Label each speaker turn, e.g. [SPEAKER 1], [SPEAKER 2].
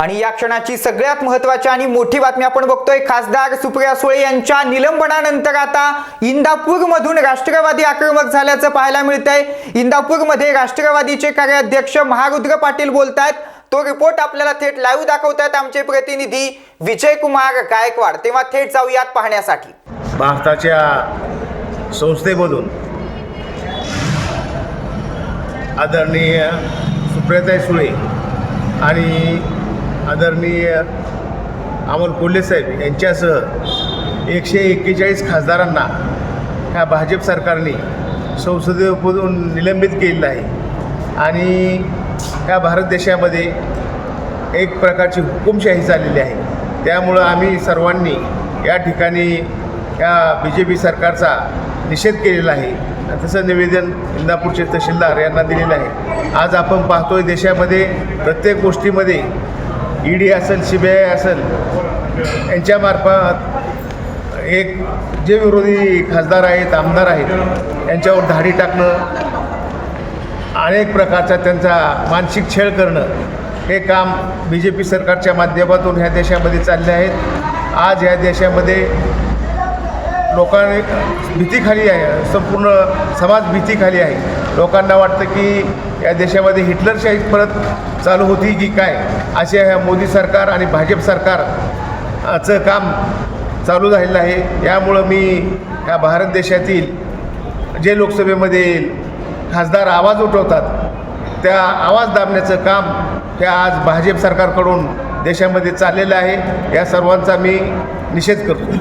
[SPEAKER 1] आणि या क्षणाची सगळ्यात महत्वाची आणि मोठी बातमी आपण बघतोय खासदार सुप्रिया सुळे यांच्या निलंबनानंतर आता इंदापूरमधून राष्ट्रवादी आक्रमक झाल्याचं पाहायला मिळतंय. इंदापूरमध्ये राष्ट्रवादीचे कार्याध्यक्ष महारुद्र पाटील बोलतायत. तो रिपोर्ट आपल्याला थेट लाईव्ह दाखवतायत आमचे प्रतिनिधी विजय कुमार गायकवाड. तेव्हा थेट जाऊयात पाहण्यासाठी.
[SPEAKER 2] भारताच्या संस्थेमधून आदरणीय सुप्रियाताई सुळे आणि आदरणीय अमोल कोल्हे साहेब यांच्यासह एकशे एक्केचाळीस खासदारांना ह्या भाजप सरकारने संसदेपदून निलंबित केलेलं आहे. आणि ह्या भारत देशामध्ये एक प्रकारची हुकुमशाही चाललेली आहे. त्यामुळं आम्ही सर्वांनी या ठिकाणी या बी जे पी सरकारचा निषेध केलेला आहे. तसं निवेदन इंदापूरचे तहसीलदार यांना दिलेलं आहे. आज आपण पाहतोय देशामध्ये प्रत्येक गोष्टीमध्ये ई डी असेल सी बी आय असेल यांच्यामार्फत एक जे विरोधी खासदार आहेत आमदार आहेत यांच्यावर धाडी टाकणं अनेक प्रकारचा त्यांचा मानसिक छेळ करणं हे काम बी जे पी सरकारच्या माध्यमातून ह्या देशामध्ये चालले आहेत. आज ह्या देशामध्ये लोकांनी भीतीखाली आहे संपूर्ण समाज भीतीखाली आहे. लोकांना वाटतं की या देशामध्ये हिटलरशाही परत चालू होती की काय? असे ह्या मोदी सरकार आणि भाजप सरकारचं काम चालू झालेलं आहे. यामुळं मी ह्या भारत देशातील जे लोकसभेमध्ये खासदार आवाज उठवतात त्या आवाज दाबण्याचं काम हे आज भाजप सरकारकडून देशामध्ये चाललेलं आहे. या सर्वांचा मी निषेध करतो.